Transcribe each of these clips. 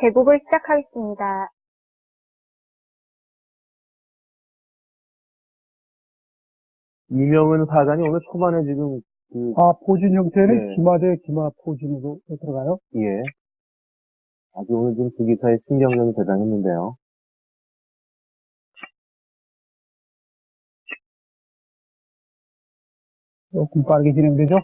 대국을 시작하겠습니다. 이명은 사단이 오늘 초반에 지금 그, 아, 포진 형태는 네. 기마 대 기마 포진으로 들어가요. 예. 아주 오늘 지금 그 기사의 신경전이 대단했는데요. 조금 빠르게 진행되죠.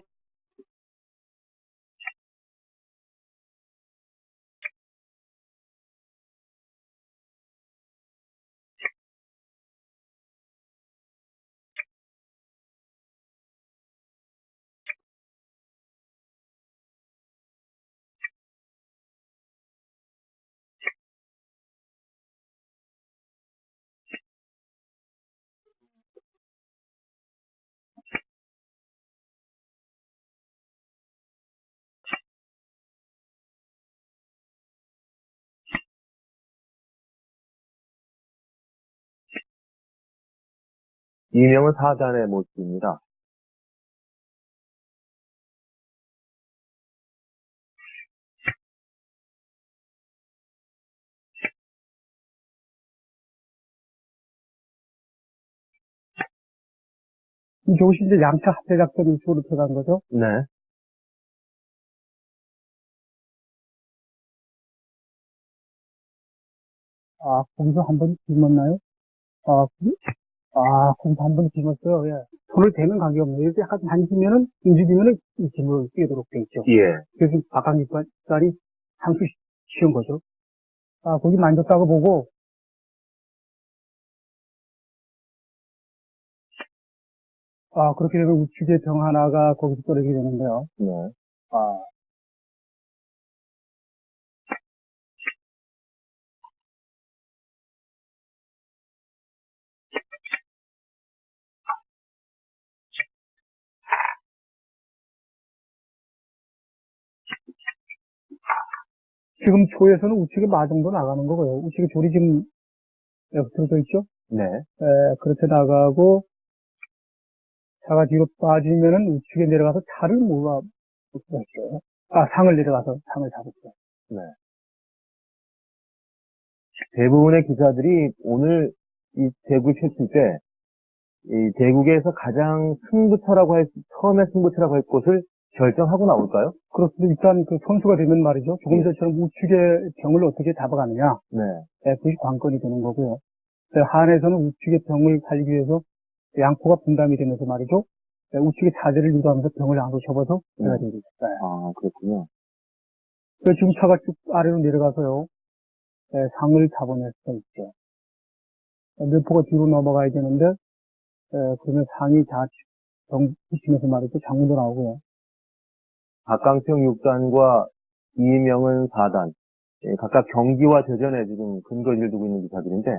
이명은 사단의 모습입니다. 이것이 이제 양차 합체 작전 식으로 들어간 거죠. 네. 아, 거기서 한번 뒤었나요? 아, 그- 아, 거기서 한번 뒤었어요. 예. 손을 대는 각이 없네요. 이렇게 약간 만지면은, 움직이면은 이 힘을 뛰도록 돼 있죠. 예. 그래서 박강립관이 상수 쉬운 거죠. 아, 거기 만졌다고 보고, 아, 그렇게 되면 우측의 병 하나가 거기서 떨어지게 되는데요. 네. 지금 조에서는 우측에 마정도 나가는 거고요. 우측에 조리 지금 들어져 있죠? 네. 에, 그렇게 나가고 차가 뒤로 빠지면은 우측에 내려가서 차를 몰아 붙고 있어요. 아, 상을 내려가서 상을 잡았어요. 대부분의 기사들이 오늘 이 대구 쳤을 때, 이 대국에서 가장 승부처라고 할, 처음에 승부처라고 할 곳을 결정하고 나올까요? 그렇습니다. 일단 그 선수가 되면 말이죠. 조금 전처럼 우측의 병을 어떻게 잡아가느냐. 네. 에, 그것이 관건이 되는 거고요. 에, 한에서는 우측의 병을 살리기 위해서 양포가 분담이 되면서 말이죠. 에, 우측의 자세를 유도하면서 병을 안으로 접어서 해야 네. 되겠어요. 아, 그렇군요. 그래서 지금 차가 쭉 아래로 내려가서요. 에, 상을 잡아낼 수가 있죠. 에, 뇌포가 뒤로 넘어가야 되는데, 에, 그러면 상이 좌측, 병, 붙이면서 말이죠. 장문도 나오고요. 박강평 6단과 이명은 4단, 예, 각각 경기와 대전에 지금 근거리를 두고 있는 기사들인데,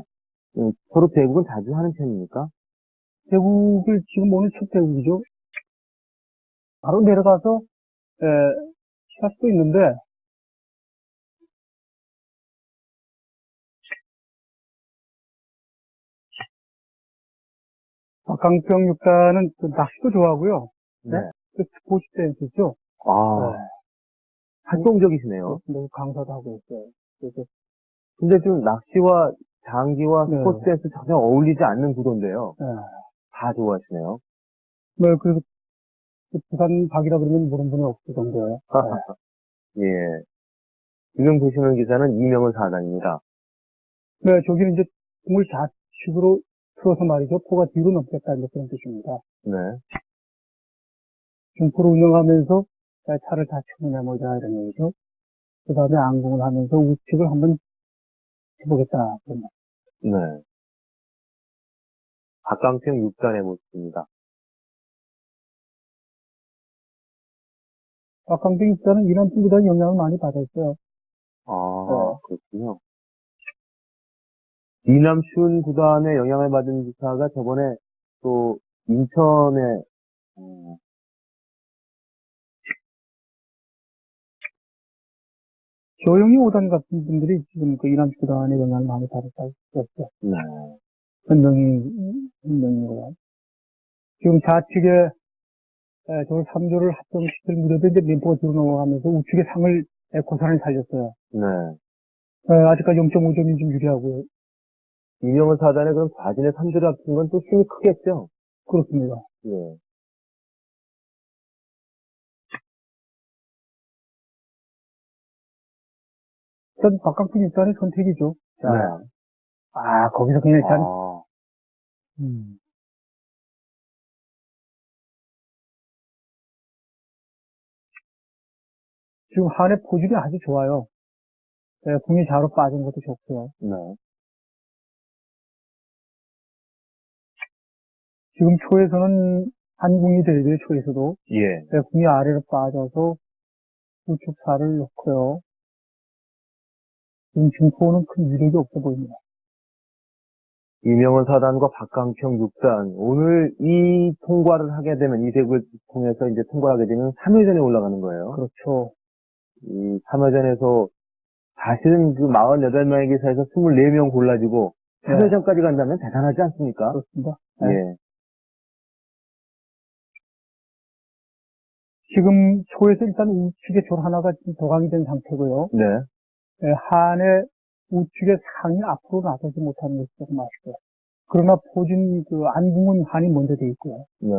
음, 서로 대국은 자주 하는 편입니까? 대국을 지금 오늘 첫 대국이죠. 바로 내려가서, 에, 할 수도 있는데, 박강평 육단은 그 낚시도 좋아하고요. 네? 그 스포츠 댄스죠. 아, 네. 활동적이시네요. 너무 강사도 하고 있어요. 그래서 근데 좀 낚시와 장기와 네. 스포츠 댄스 전혀 어울리지 않는 구도인데요. 네. 다 좋아하시네요. 뭐 그래서 그 부산 박이라 그러면 모르는 분이 없을 정도예요. 예. 지금 보시는 기사는 이명은 4단입니다. 네, 저기는 이제 공을 좌측으로 틀어서 말이죠. 포가 뒤로 넘겠다 이제 그런 뜻입니다. 네. 중포를 운영하면서 차를 다 쳐내보자 이런 얘기죠. 그 다음에 안공을 하면서 우측을 한번 해보겠다. 네. 박강평 6단의 모습입니다. 박강빈 입사는 이런 팀보다 영향을 많이 받았어요. 아, 네. 그렇군요. 이남춘 구단의 영향을 받은 기사가 저번에 또 인천에 어, 조용히 오단 같은 분들이 지금 그 이남 구단의 영향을 많이 받았다고 했어요. 네. 현명이, 현명이고요. 지금 좌측에 에, 저 3조를 합정시킬 무렵에 이제 민포가 뒤로 넘어가면서 우측에 상을 에, 고산을 살렸어요. 네. 예, 아직까지 0.5점이 좀 유리하고요. 이명은 사단의 그런 과진의 3조를 합친 건 또 힘이 크겠죠? 그렇습니다. 예. 일단 박강필 일단의 선택이죠. 자, 네. 아, 거기서 그냥 일단, 아, 음. 지금 한의 포질이 아주 좋아요. 예, 궁이 좌로 빠진 것도 좋고요. 네. 지금 초에서는 한궁이 되죠, 초에서도. 예. 예, 궁이 아래로 빠져서 우측 살을 놓고요. 지금 증포는 큰 위력이 없어 보입니다. 이명은 사단과 박강평 6단. 오늘 이 통과를 하게 되면, 이 대구를 통해서 이제 통과를 하게 되면 3회전에 올라가는 거예요. 그렇죠. 이 3회전에서 사실은 그 48명의 기사에서 24명 골라지고 네. 3회전까지 간다면 대단하지 않습니까? 그렇습니다. 네. 예. 지금 초에서 일단 우측에 졸 하나가 지금 도강이 된 상태고요. 네. 예, 한의 우측의 상이 앞으로 나서지 못하는 것이 조금 아쉽고요. 그러나 포진 그 안궁은 한이 먼저 돼 있고요. 네.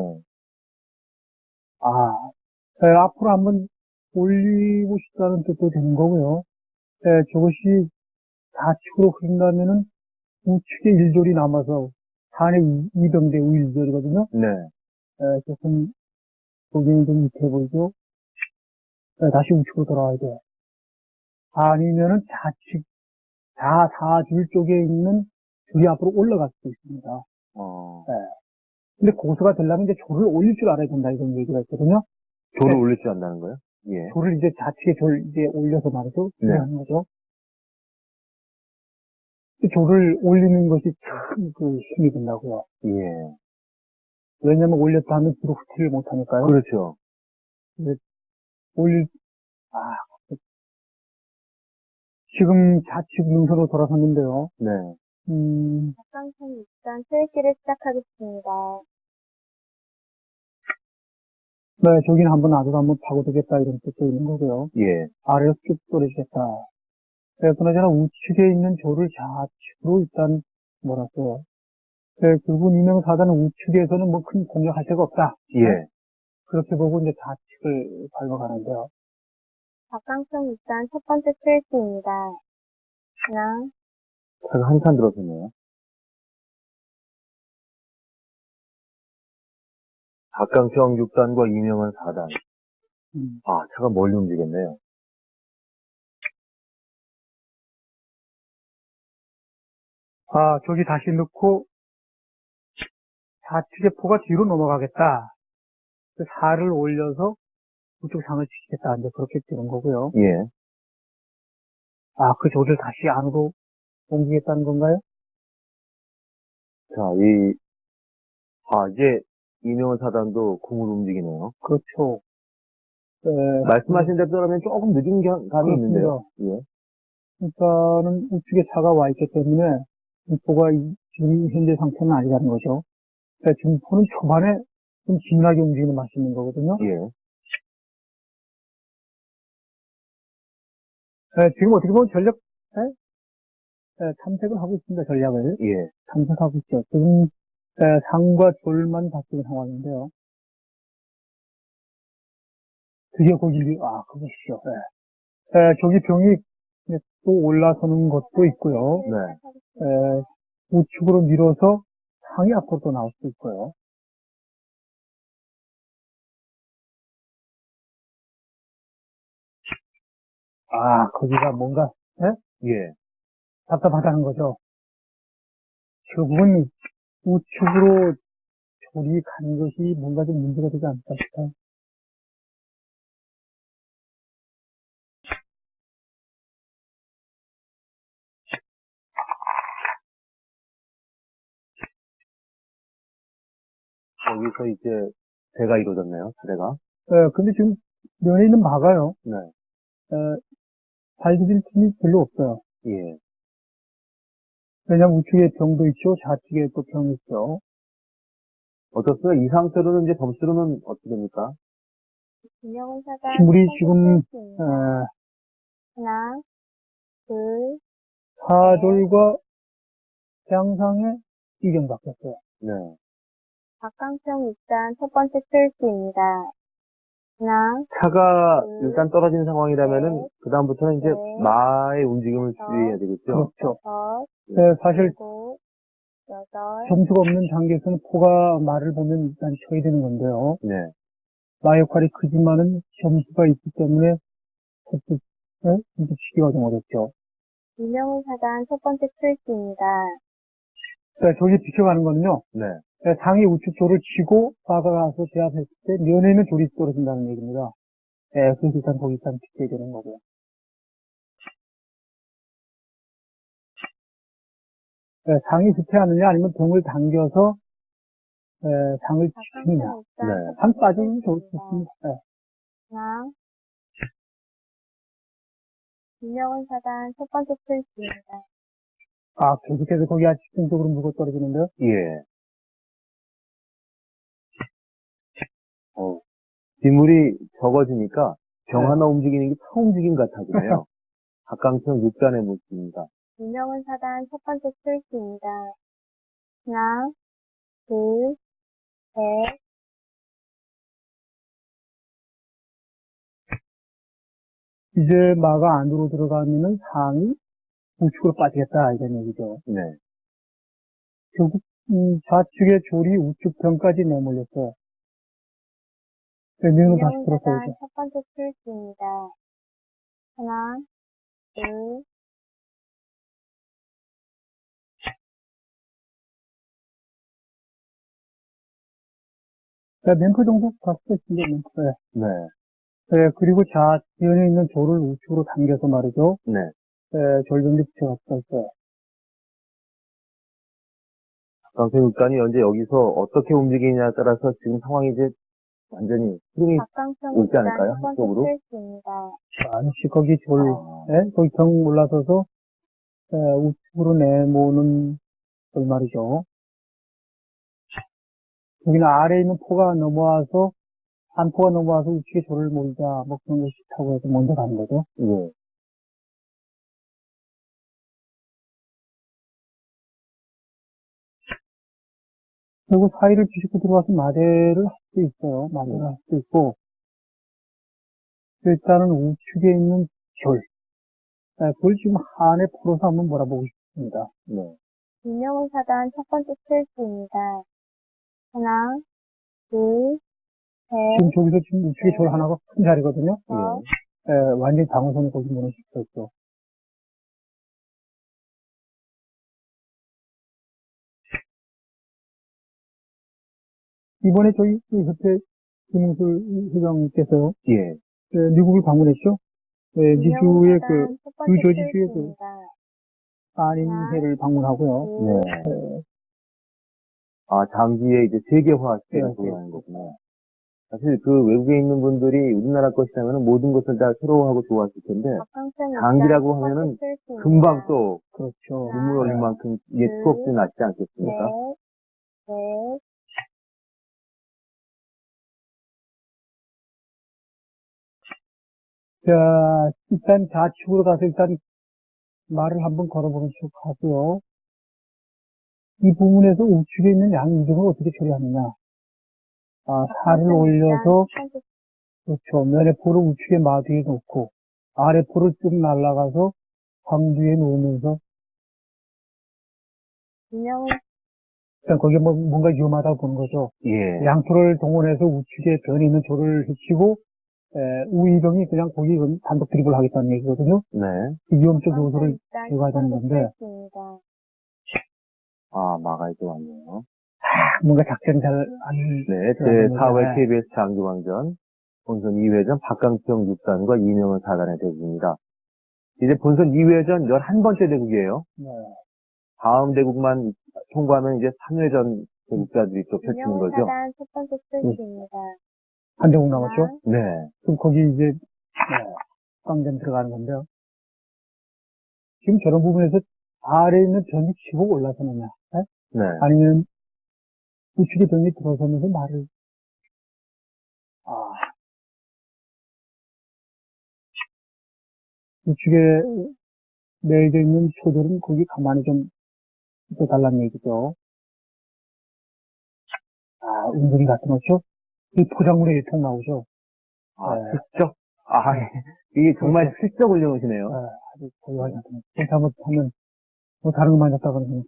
아, 예, 앞으로 한번 올리고 싶다는 뜻도 되는 거고요. 예, 저것이 좌측으로 흐른다면은 우측에 일졸이 남아서 한의 이- 이병대 우일졸이거든요. 네. 예, 조금 보기는 좀 밑에 보이죠. 예, 다시 우측으로 돌아와야 돼요. 아니면은 좌측, 좌사줄 쪽에 있는 줄이 앞으로 올라갈 수도 있습니다. 어. 근데 고수가 되려면 이제 조를 올릴 줄 알아야 된다 이런 얘기가 있거든요. 조를 네. 올릴 줄 안다는 거예요? 예. 조를 이제 좌측에 조를 이제 올려서 말이죠. 네. 하는 거죠. 이 조를 올리는 것이 참 그 힘이 된다고요. 예. 왜냐면 올렸다 하면 뒤로 후퇴를 못 하니까요. 그렇죠. 올릴, 아, 지금 좌측 능선으로 돌아섰는데요. 네. 음, 박강평 6단 트레이기를 시작하겠습니다. 네, 저기는 한번 놔두고 한번 파고들겠다 이런 뜻도 있는 거고요. 예. 아래로 쭉 떨어지겠다. 네, 그나저나 우측에 있는 조를 좌측으로 일단 몰았어요. 네, 결국 이명 사단은 우측에서는 뭐 큰 공격할 데가 없다. 예. 그렇게 보고 이제 좌측을 밟아가는데요. 박강평 6단 첫 번째 트레이기입니다. 하나, 차가 한참 들어섰네요. 박강평 6단과 이명은 4단. 음, 아, 차가 멀리 움직였네요. 아, 저기 다시 넣고 좌측의 포가 뒤로 넘어가겠다. 그 살을 올려서 우측 상을 지키겠다. 이제 그렇게 되는 거고요. 예. 아, 그 조를 다시 안으로 옮기겠다는 건가요? 자, 이, 아, 이제 이명은 4단도 공을 움직이네요. 그렇죠. 네, 말씀하신 대로 하면 조금 늦은 겨- 감이 있는데요. 예. 일단은 우측에 차가 와 있기 때문에 증포가 이- 지금 현재 상태는 아니라는 거죠. 그러니까 증포는 초반에 좀 진하게 움직이는 맛이 있는 거거든요. 예. 네, 지금 어떻게 보면 전략, 네? 네, 탐색을 하고 있습니다, 전략을. 예. 탐색하고 있죠. 지금 네, 상과 졸만 바뀌는 상황인데요. 드디어 거기, 아, 그것이죠. 네. 네, 저기 병이 또 올라서는 것도 있고요. 네. 에, 우측으로 밀어서 상이 앞으로 또 나올 수 있고요. 아, 거기가 뭔가 예. 답답하다는 거죠. 결국은 우측으로 조리 간 것이 뭔가 좀 문제가 되지 않을까 싶어요. 여기서 이제 대가 이루어졌네요. 대가. 에, 근데 지금 면에 있는 막아요. 네. 에, 발디딜 팀이 별로 없어요. 예. 왜냐면 우측에 병도 있죠. 좌측에 또 병이 있죠. 어떻습니까? 이 상태로는 이제 점수로는 어떻게 됩니까? 첫 번째 지금. 에, 하나, 둘, 사졸과 양상의 이경 바뀌었어요. 네. 박강평 입단 첫 번째 트위스트입니다. 하나, 차가 음. 일단 떨어진 상황이라면은 네. 그 다음부터는 이제 네. 마의 움직임을 어. 주의해야 되겠죠. 그렇죠. 네, 사실 일곱, 여덟, 점수가 없는 단계에서는 포가 말을 보면 일단 쳐야 되는 건데요. 네. 마 역할이 크지만은 점수가 있기 때문에 첫째, 네? 이제 치기가 좀 어렵죠. 이명훈 사단 첫 번째 트위스트입니다. 네, 저기 비켜가는 거는요. 네. 네, 상위 우측 조를 치고 바가 가서 제압했을 때 면에 있는 조리 떨어진다는 얘기입니다. 네, 그래서 일단 거기 일단 비켜야 되는 거고요. 네, 상이 후퇴하느냐 아니면 동을 당겨서 네, 상을 치느냐. 박강평 입단 네. 번째 빠지면. 좋습니다. 네. 하나, 이명훈 사단 첫 번째 트위스트입니다. 아, 계속해서 거기 아주 집중적으로 물고 떨어지는데요. 예. 어, 빗물이 적어지니까 병 네. 하나 움직이는 게 처음 움직임 같아 보네요. 박강평 6단의 모습입니다. 이명훈 사단 첫 번째 트위스트입니다. 하나, 둘, 셋, 이제 마가 안으로 들어가면은 상이 우측으로 빠지겠다 이런 얘기죠. 네. 결국 이 좌측의 조리 우측 변까지 내몰렸어요. 네, 면은 다시. 사단 첫 번째 트위스트입니다. 하나, 둘, 네, 맹크 정도 진짜 맹크. 네. 네. 네, 그리고 좌면에 있는 조를 우측으로 당겨서 말이죠. 네. 네, 절정리 붙여갔다 있어요. 박강평 6단이 현재 여기서 어떻게 움직이냐에 따라서 지금 상황이 이제 완전히 오지 입단 않을까요? 한쪽으로? 잠시 거기 졸, 아, 네, 거기 경 올라서서 네, 우측으로 내모는 그 말이죠. 여기는 아래에 있는 포가 넘어와서 한 포가 넘어와서 우측에 조를 몰자 뭐 그런 거 싫다고 해서 먼저 가는 거죠. 예. 그리고 사이를 뒤집고 들어와서 마대를 할 수도 있어요. 마대를 할 수도 있고 일단은 우측에 있는 결 네, 그걸 지금 한에 풀어서 한번 몰아보고 싶습니다. 네. 이명훈 사단 첫 번째 트위스트입니다. 하나, 둘, 셋, 지금 저기서 지금 우측에 결 하나가 큰 자리거든요. 넷, 예, 완전히 방어선이 거기 무너질 수 있죠. 이번에 저희 그 협회 김웅술 회장님께서요, 예. 예, 미국을 방문했죠. 예, 미주의 그 뉴저지주의 그. 안인회를 방문하고요. 둘, 네. 예, 아, 장기의 이제 세계화 시대를 네, 보여하는 거구나. 사실 그 외국에 있는 분들이 우리나라 것이라면 모든 것을 다 새로워하고 좋아했을 텐데, 장기라고 하면은. 금방 또 그렇죠. 눈물 흘릴 네. 만큼 이게 음. 수업도 낫지 않겠습니까? 넷, 넷, 자, 일단 좌측으로 가서 일단 말을 한번 걸어보는 쪽 하고요. 이 부분에서 우측에 있는 양 이동을 어떻게 처리하느냐. 아, 살을 올려서, 그렇죠. 면의 포를 우측에 마뒤에 놓고, 아래 포를 쭉 날아가서 상뒤에 놓으면서, 이명훈 일단 거기에 뭐, 뭔가 위험하다고 보는 거죠. 예. 양포를 동원해서 우측에 변이 있는 조를 해치고, 에, 우이병이 그냥 거기 단독 드립을 하겠다는 얘기거든요. 네. 그 위험적 박강평 요소를 제거해야 되는 번째 건데. 아, 마가 이제 왔네요. 뭔가 작전 잘, 안, 네. 그러면 제4회 네. KBS 장기왕전 본선 2회전 박강평 6단과 이명은 4단의 대국입니다. 이제 본선 2회전 11번째 대국이에요. 네. 다음 대국만 통과하면 이제 3회전 대국자들이 또 펼치는 거죠. 사단 첫 번째 트위스트입니다. 한 대국 남았죠? 하나, 네. 그럼 거기 이제, 네, 꽝전 들어가는 건데요. 지금 저런 부분에서 아래에 있는 변이 치고 올라서느냐, 네? 네. 아니면 우측에 변이 들어서면서 말을, 아, 우측에 매여져 있는 초들은 거기 가만히 좀 있어달라는 얘기죠. 아, 은근히 같은 것이요? 이 포장물에 일통 나오죠. 아, 네. 슬쩍. 아, 예. 이게 정말 슬쩍 올려놓으시네요. 아, 아주 고유하지 않거든요. 잘못하면, 뭐 다른 거 만졌다 그러면.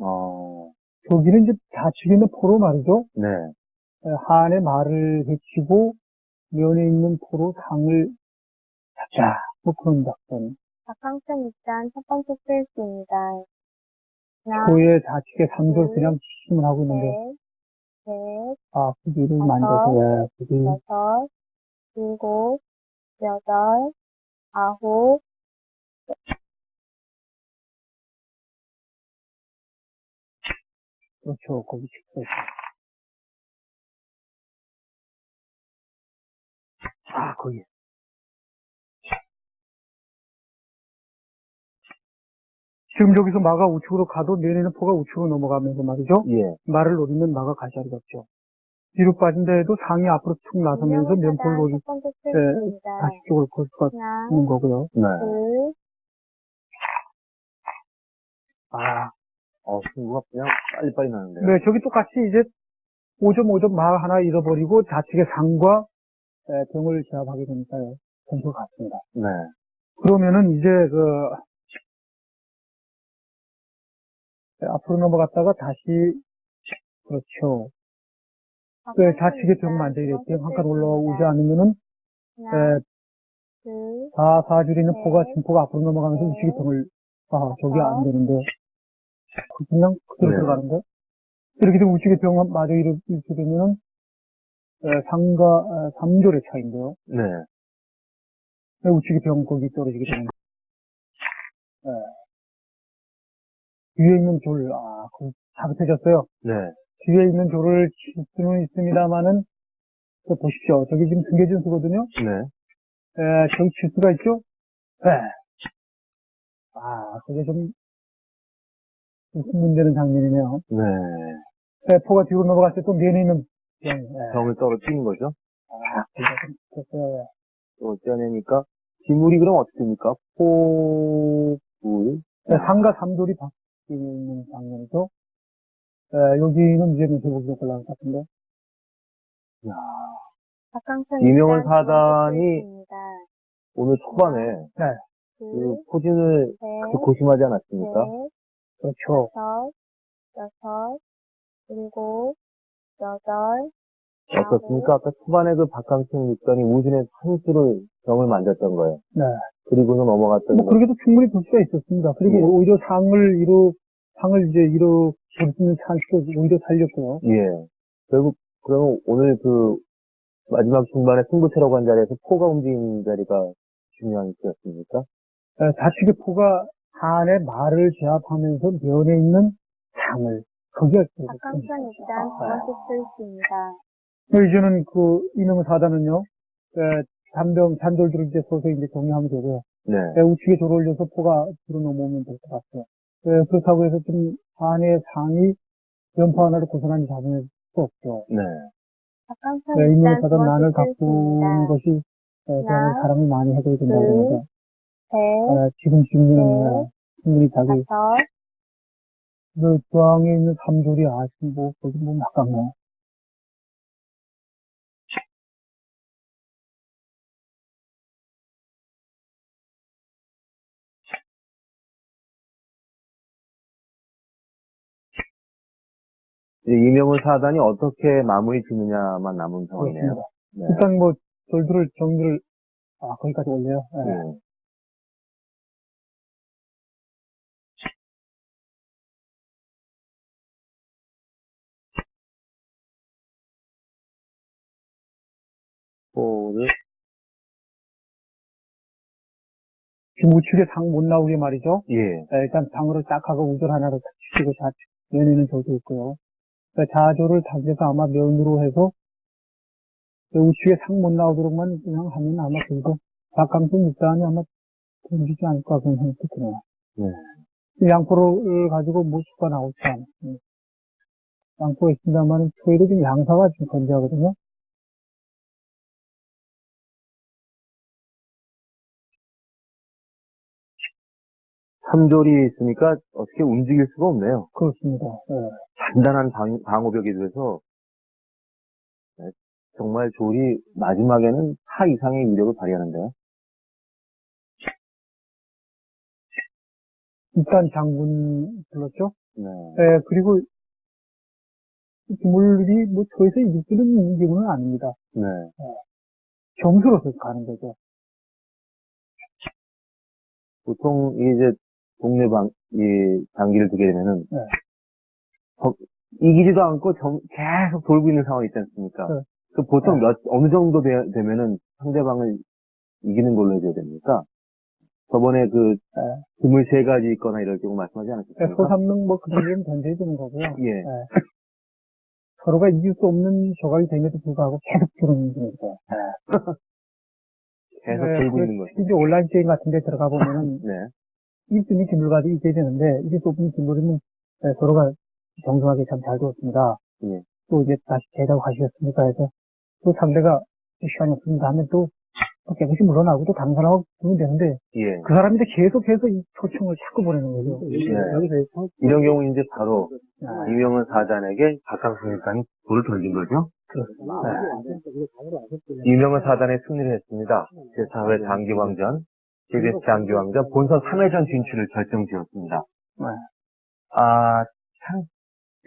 어, 저기는 이제 좌측에 있는 포로 말이죠. 네. 에, 한의 말을 해치고 면에 있는 포로 상을 잡자. 뭐 그런 작전. 박항선 입단 첫 번째 페이지입니다. 하나, 포의 좌측에 둘, 그냥 치심을 하고 있는데, 셋, 넷, 아, 다섯, 만져서, 예, 구기. 여섯, 일곱, 여덟, 아홉, 그렇죠. 거기 식사 있어. 아, 거기. 지금 여기서 마가 우측으로 가도 내리는 포가 우측으로 넘어가면서 말이죠. 예. 말을 노리면 마가 갈 자리가 없죠. 뒤로 빠진 데에도 상이 앞으로 축 나서면서 면포를 노리, 첫 번째 예. 다시 쪽을 걸 수가 있는 거고요. 네. 둘, 아, 어, 승부가 그냥 빨리빨리 나는데요. 네, 저기 똑같이 이제 5점, 5점 마 하나 잃어버리고 좌측의 상과 에, 병을 제압하게 되니까요. 점수가 같습니다. 네. 그러면은 이제 그 앞으로 넘어갔다가 다시 그렇죠. 그 좌측에 병 만져야 돼요. 한칸 올라오지 않으면은 하나, 에, 둘, 사, 사줄 있는 네. 포가 진포가 앞으로 넘어가면서 네. 우측에 병을 아 저게 안 어. 되는데 그냥 그대로 네. 들어가는데 이렇게 되면 우측에 병 마저 이렇게 되면은 에, 상과 에, 삼졸의 차이인데요. 네. 네, 우측에 병 거기 떨어지게 되는 예. 뒤에 있는 졸, 아, 그, 자극해졌어요. 네. 뒤에 있는 졸을 칠 수는 있습니다만은, 또 보십시오. 저기 지금 등계준 수거든요. 네. 에, 저기 칠 수가 있죠? 예. 아, 그게 좀, 좀 문제는 장면이네요. 네. 에, 포가 뒤로 넘어갔을 때 또 내에 있는 병, 예. 병을 떨어뜨린 거죠. 아, 그게 좀, 됐어요. 또 떼내니까, 기물이 그럼 어떻게 됩니까? 포 불. 네, 상과 삼돌이 바 뀌는 장면이죠. 에, 여기는 이제 제목이 올라갈 것 같은데. 야 박항선 이명훈 입단 두 번째 사단이. 오늘 초반에 네. 둘, 그 포진을 셋, 아주 고심하지 않았습니까? 넷, 그렇죠. 다섯, 여섯, 일곱, 여덟, 어떻습니까? 아까 초반에 그 박강승 육단이 우진의 선수를 병을 만졌던 거예요. 네. 그리고는 넘어갔던 뭐, 거. 그렇게도 충분히 볼 수가 있었습니다. 그리고 예. 오히려 상을 이루, 상을 이제 수 있는 찬스도 오히려 살렸고요. 예. 결국, 그러면 오늘 그 마지막 중반에 승부처라고 한 자리에서 포가 움직이는 자리가 중요한? 에, 좌측의 포가 한의 말을 제압하면서 면에 있는 상을, 거기가 박항선 입단 두 아, 번째 페이지입니다. 이제는 그, 이명의 사단은요, 에, 잔병, 잔돌들을 이제 서서 이제 정리하면 되고요. 네. 에, 우측에 돌 올려서 포가 뒤로 넘어오면 될 것 같아요. 에, 그렇다고 해서 좀 한의 상이 연포 하나를 고스란히 잡을 수 없죠. 네. 네, 두 사단 난을 가꾸는. 것이 에, 하나, 정말 사람이 많이 해줘야 된다고 둘, 그러면서 셋, 에, 지금 지금은 넷, 충분히 자기 그 중앙에 있는 삼졸이 아시 뭐 거기 뭐 막강해요. 이명훈 사단이 어떻게 마무리 짓느냐만 남은 상황이네요. 네. 일단 뭐 돌들을 정리를 아 거기까지 올려요. 예. 예. 포를 지금 우측에 상못 나오게 말이죠. 예. 에, 일단 상으로 딱 하고 우절 하나를 딱 치고 좌측 면에는 저도 있고요. 그 자조를 당겨서 아마 면으로 해서 그 우측에 상 못 나오도록만 그냥 하면 아마 그래도 박강수 육단이 아마 던지지 않을까 그런 생각이 드네요. 네. 이 양포를 가지고 뭐 수가 나오지 않아요. 양포가 있습니다만 초에도 지금 양사가 지금 건재하거든요. 삼졸이 있으니까 어떻게 움직일 수가 없네요. 그렇습니다. 예. 단단한 방, 방어벽이 돼서 네, 정말 졸이 마지막에는 타 이상의 위력을 발휘하는데요. 일단 장군 불렀죠. 네. 예, 그리고 이 기물들이 뭐 저에서 이길 수 있는 경우는 아닙니다. 네. 점수로서 가는 거죠. 보통 이제 동네 방, 이 장기를 두게 되면은 네. 저- 이기지도 않고 점- 계속 돌고 있는 상황이 있지 않습니까? 네. 그 보통 네. 몇, 어느 정도 되, 되면은 상대방을 이기는 걸로 해줘야 됩니까? 저번에 그, 드물 세 가지 있거나 이럴 경우 말씀하지 예, 않으셨습니까? 소삼능 뭐 그런 던져야 되는 거고요. 예. 서로가 이길 수 없는 조각이 됨에도 불구하고 계속 들어오는 거죠. 계속 네, 돌고 그 있는 거죠. 이제 온라인 게임 같은 데 들어가 보면은 네. 이기는 기물 가지고 이겨야 되는데 이길 수 없는 기물이면 예, 서로가 정중하게 참잘 두었습니다. 예. 또 이제 다시 제자고 가시겠습니까 해서 또 상대가 시간이 없습니다 하면 또, 또 깨끗이 물러나고 또 다른 사람하고 두면 되는데 예. 그 사람인데 계속해서 이 초청을 자꾸 보내는 거죠. 네. 여기서 이런 경우 이제 바로 아, 이명은 사단에게 박강승일단이 돌을 던진 거죠. 그렇습니다. 이명은 사단의 승리를 했습니다. 제4회 장기왕전, KBS 장기왕전 본선 3회전 진출을 결정지었습니다. 네. 아, 참,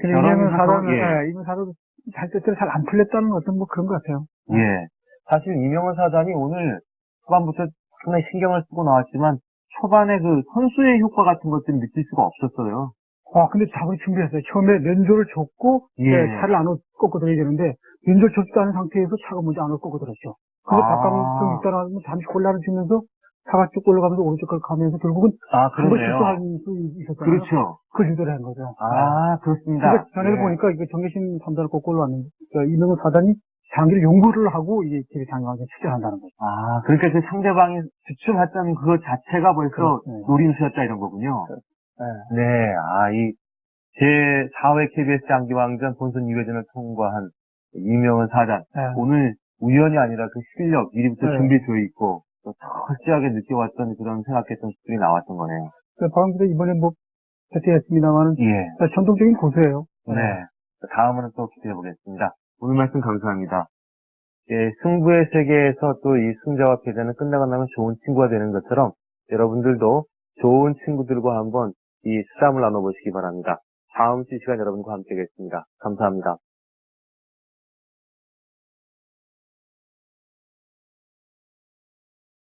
근데 상황, 사람은, 예. 예, 이명 사람은 잘 뜻대로 잘 안 풀렸다는 어떤 뭐 그런 것 같아요. 예. 사실 이명은 사단이 오늘 초반부터 상당히 신경을 쓰고 나왔지만 초반에 그 선수의 효과 같은 것들을 느낄 수가 없었어요. 아, 근데 답을 준비했어요. 처음에 면조를 줬고, 예. 예, 차를 안으로 꺾고 들어야 되는데, 면조를 않은 상태에서 차가 먼저 안으로 꺾고 들었죠. 근데 아. 박강성 있다가 잠시 혼란을 주면서 차가 쭉 올라가면서 오른쪽을 가면서 결국은 아, 한번 그러네요. 실수할 수 있었잖아요. 그렇죠. 그 주도를 한 거죠. 아, 그렇습니다. 근데 전에 예. 보니까 이거 정계신 판단을 꺾고 올라왔는데, 그러니까 이명훈 사단이 장기를 연구를 하고 이제 집에 장기관에 출전한다는 거죠. 아, 그러니까 그 상대방이 주춤했다는 그것 자체가 벌써 그렇죠. 노림수였다 이런 거군요. 네. 네, 아, 이, 제4회 KBS 장기왕전 본선 2회전을 통과한 이명은 사단. 네. 오늘 우연이 아니라 그 실력, 미리부터 네. 준비되어 있고, 또 철저하게 느껴왔던 그런 생각했던 수들이 나왔던 거네요. 그 박강수도 이번에 뭐, 대퇴했습니다만은, 예. 전통적인 고수예요. 네. 다음으로는 또 기대해 보겠습니다. 오늘 말씀 감사합니다. 예, 승부의 세계에서 또 이 승자와 패자는 끝나고 나면 좋은 친구가 되는 것처럼 여러분들도 좋은 친구들과 한번 이 수담을 나눠보시기 바랍니다. 다음 주 시간 여러분과 함께 하겠습니다. 감사합니다.